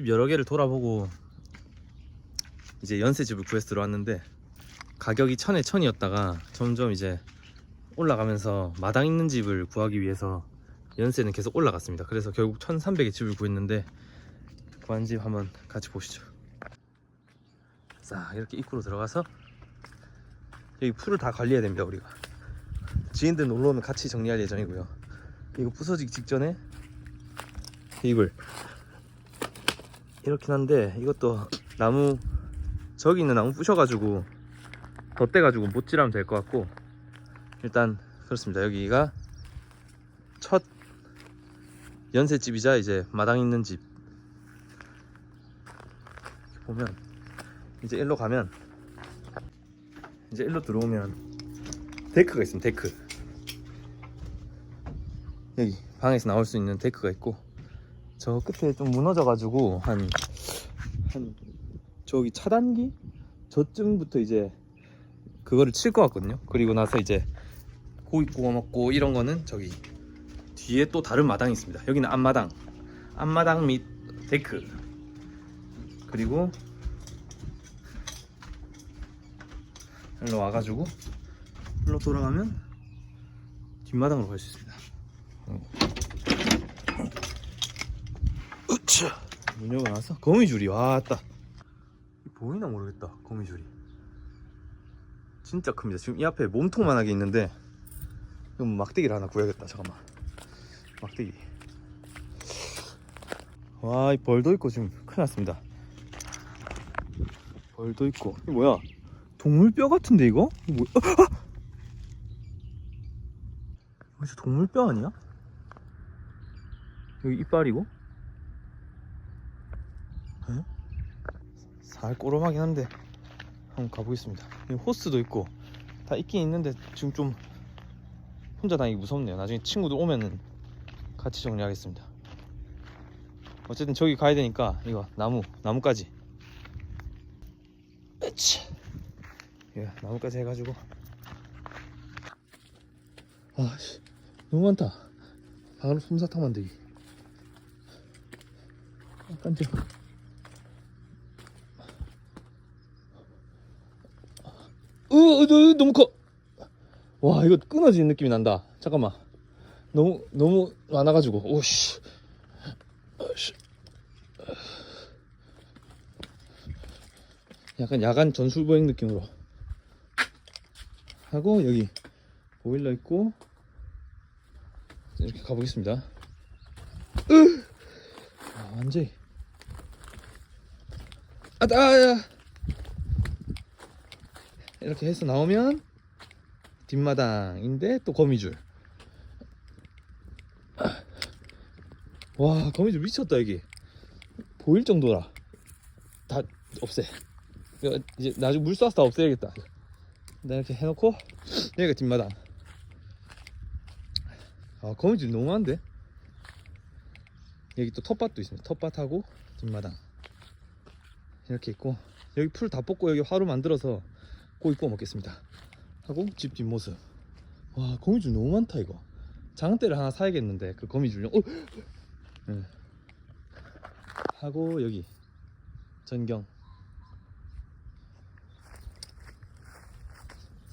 집 여러 개를 돌아보고 이제 연세 집을 구해서 들어왔는데 가격이 천에 천이었다가 점점 이제 올라가면서 마당 있는 집을 구하기 위해서 연세는 계속 올라갔습니다. 그래서 결국 1,300의 집을 구했는데 구한 집 한번 같이 보시죠. 자 이렇게 입구로 들어가서 여기 풀을 다 관리해야 됩니다 우리가. 지인들 놀러 오면 같이 정리할 예정이고요. 이거 부서지기 직전에 이불 이렇긴 한데 이것도 나무 저기 있는 나무 부셔가지고 덧대가지고 못질하면 될 것 같고 일단 그렇습니다. 여기가 첫 연세집이자 이제 마당 있는 집. 보면 이제 일로 가면 이제 일로 들어오면 데크가 있습니다. 데크. 여기 방에서 나올 수 있는 데크가 있고 저 끝에 좀 무너져가지고 한, 한 저기 차단기 저쯤부터 이제 그거를 칠 것 같거든요. 그리고 나서 이제 구워 먹고 이런 거는 저기 뒤에 또 다른 마당이 있습니다. 여기는 앞마당, 앞마당 및 데크 그리고 일로 와가지고 일로 돌아가면 뒷마당으로 갈 수 있습니다. 으차 문 열어놔서 거미줄이 왔다. 보이나 모르겠다 거미줄이. 진짜 큽니다. 지금 이 앞에 몸통만하게 있는데 그럼 막대기를 하나 구해야겠다. 잠깐만. 막대기. 와 이 벌도 있고 지금 큰일 났습니다. 벌도 있고. 이거 뭐야? 동물뼈 같은데 이거? 이거 뭐야? 아! 아! 이거 진짜 동물뼈 아니야? 여기 이빨이고 에? 살 꼬름하긴 한데 한번 가보겠습니다. 호스도 있고 다 있긴 있는데 지금 좀 혼자 다니기 무섭네요. 나중에 친구들 오면은 같이 정리하겠습니다. 어쨌든 저기 가야 되니까 이거 나무 나무까지. 으치. 예, 나무까지 해가지고. 아씨. 너무 많다. 바로 솜사탕 만들기. 아, 깜짝 으, 으, 으, 너무 커. 와, 이거 끊어지는 느낌이 난다. 잠깐만. 너무, 너무 많아가지고. 오씨. 아씨. 약간 야간 전술보행 느낌으로. 하고, 여기 보일러 있고, 이렇게 가보겠습니다. 으! 아, 완전히. 아, 아, 야. 이렇게 해서 나오면 뒷마당인데 또 거미줄. 와 거미줄 미쳤다 여기. 보일 정도라. 다 없애. 이제 나중에 물 쏴서 다 없애야겠다. 나 이렇게 해놓고 여기가 뒷마당. 아 거미줄 너무 많은데? 여기 또 텃밭도 있습니다. 텃밭하고 뒷마당. 이렇게 있고 여기 풀 다 뽑고 여기 화로 만들어서 고기 구워 먹겠습니다. 하고 집 뒷모습. 와 거미줄 너무 많다 이거. 장대를 하나 사야겠는데 그 거미줄용 어! 네. 하고 여기 전경.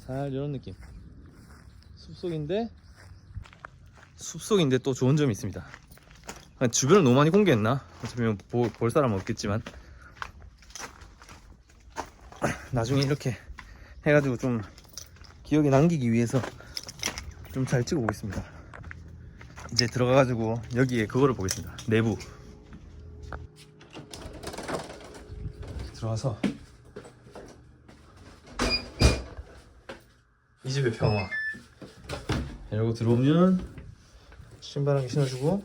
살 이런 느낌. 숲속인데 숲속인데 또 좋은 점이 있습니다. 아, 주변을 너무 많이 공개했나? 어차피 뭐 보- 볼 사람은 없겠지만. 나중에 이렇게 해가지고 좀 기억에 남기기 위해서 좀 잘 찍어 보겠습니다. 이제 들어가가지고 여기에 그거를 보겠습니다. 내부 들어가서 이 집의 평화 이러고 들어오면 신발 한 개 신어주고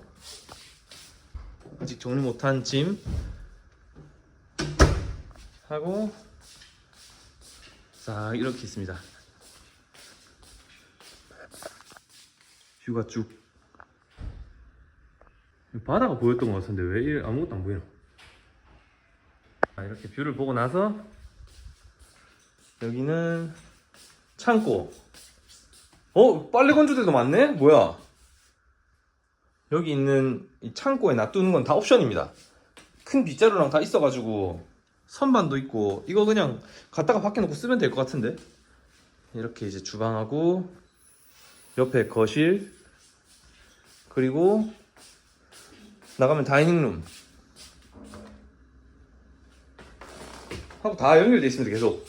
아직 정리 못한 짐 하고 자 이렇게 있습니다. 뷰가 쭉. 바다가 보였던 것 같은데 왜 아무것도 안 보이나 자, 이렇게 뷰를 보고 나서 여기는 창고. 어 빨래 건조대도 많네? 뭐야? 여기 있는 이 창고에 놔두는 건 다 옵션입니다. 큰 빗자루랑 다 있어가지고 선반도 있고 이거 그냥 갖다가 밖에 놓고 쓰면 될 것 같은데? 이렇게 이제 주방하고 옆에 거실 그리고 나가면 다이닝룸. 하고 다 연결돼 있습니다 계속.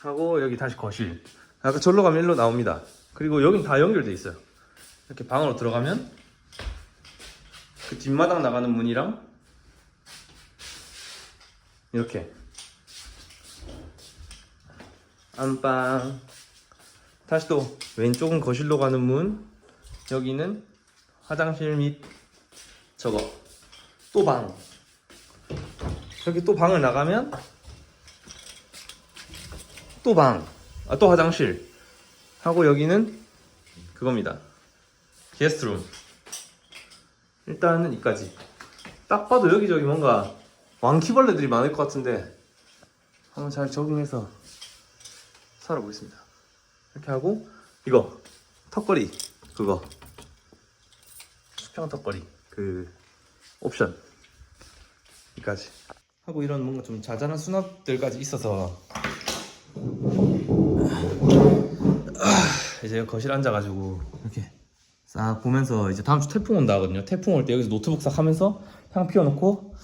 하고 여기 다시 거실. 아까 절로 가면 일로 나옵니다. 그리고 여긴 다 연결돼 있어요. 이렇게 방으로 들어가면 그 뒷마당 나가는 문이랑 이렇게. 안방. 다시 또 왼쪽은 거실로 가는 문. 여기는 화장실 및 저거. 또 방. 여기 또 방을 나가면 또 방, 아, 또 화장실. 하고 여기는 그겁니다. 게스트룸. 일단은 이까지. 딱 봐도 여기저기 뭔가 왕키벌레들이 많을 것 같은데 한번 잘 적응해서 살아보겠습니다. 이렇게 하고 이거 턱걸이 그거. 수평 턱걸이 그 옵션. 이까지. 하고 이런 뭔가 좀 자잘한 수납들까지 있어서. 아, 이제 거실 앉아가지고 이렇게 싹 보면서 이제 다음 주 태풍 온다 하거든요. 태풍 올 때 여기서 노트북 싹 하면서 향 피워놓고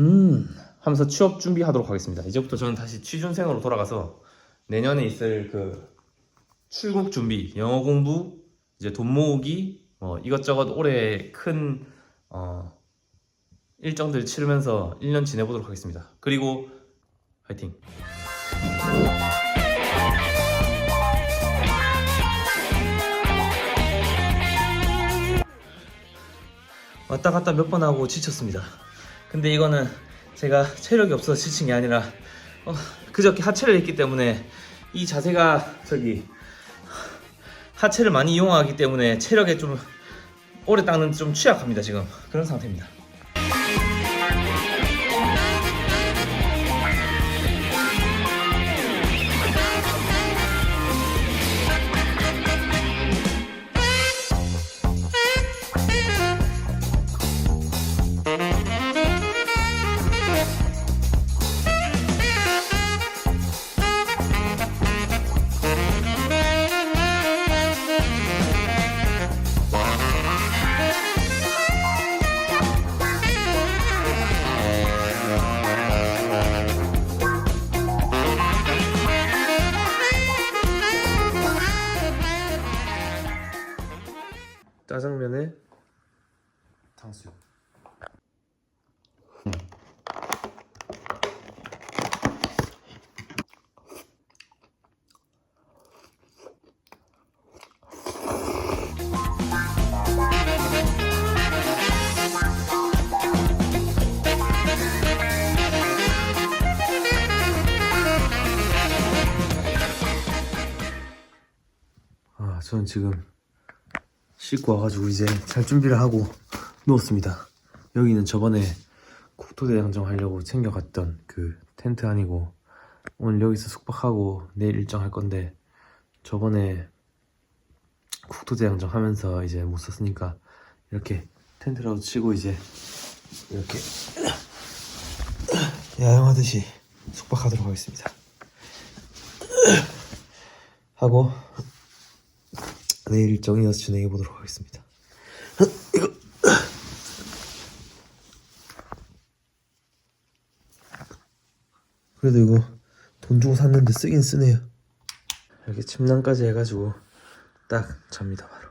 음 하면서 취업 준비하도록 하겠습니다. 이제부터 저는 다시 취준생으로 돌아가서 내년에 있을 그 출국 준비, 영어 공부, 이제 돈 모으기, 뭐 이것저것 올해 큰 어, 일정들 치르면서 1년 지내보도록 하겠습니다. 그리고 화이팅! 왔다 갔다 몇 번 하고 지쳤습니다. 근데 이거는 제가 체력이 없어서 지친 게 아니라 어, 그저께 하체를 했기 때문에 이 자세가 저기 하체를 많이 이용하기 때문에 체력에 좀 오래 닦는 좀 취약합니다 지금 그런 상태입니다. 저는 지금 씻고 와가지고 이제 잘 준비를 하고 누웠습니다. 여기는 저번에 국토대장정 하려고 챙겨갔던 그 텐트 아니고 오늘 여기서 숙박하고 내일 일정 할 건데 저번에 국토대장정 하면서 이제 못 썼으니까 이렇게 텐트라도 치고 이제 이렇게 야영하듯이 숙박하도록 하겠습니다. 하고 내일 일정 이어서 진행해 보도록 하겠습니다. 그래도 이거 돈 주고 샀는데 쓰긴 쓰네요. 이렇게 침낭까지 해가지고 딱 잡니다 바로.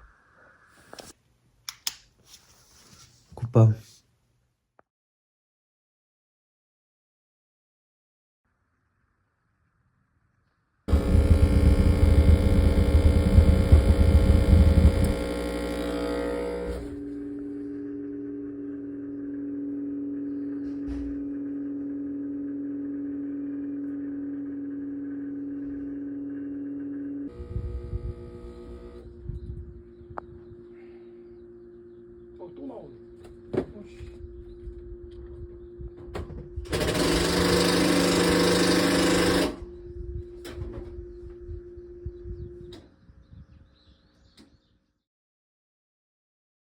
굿밤.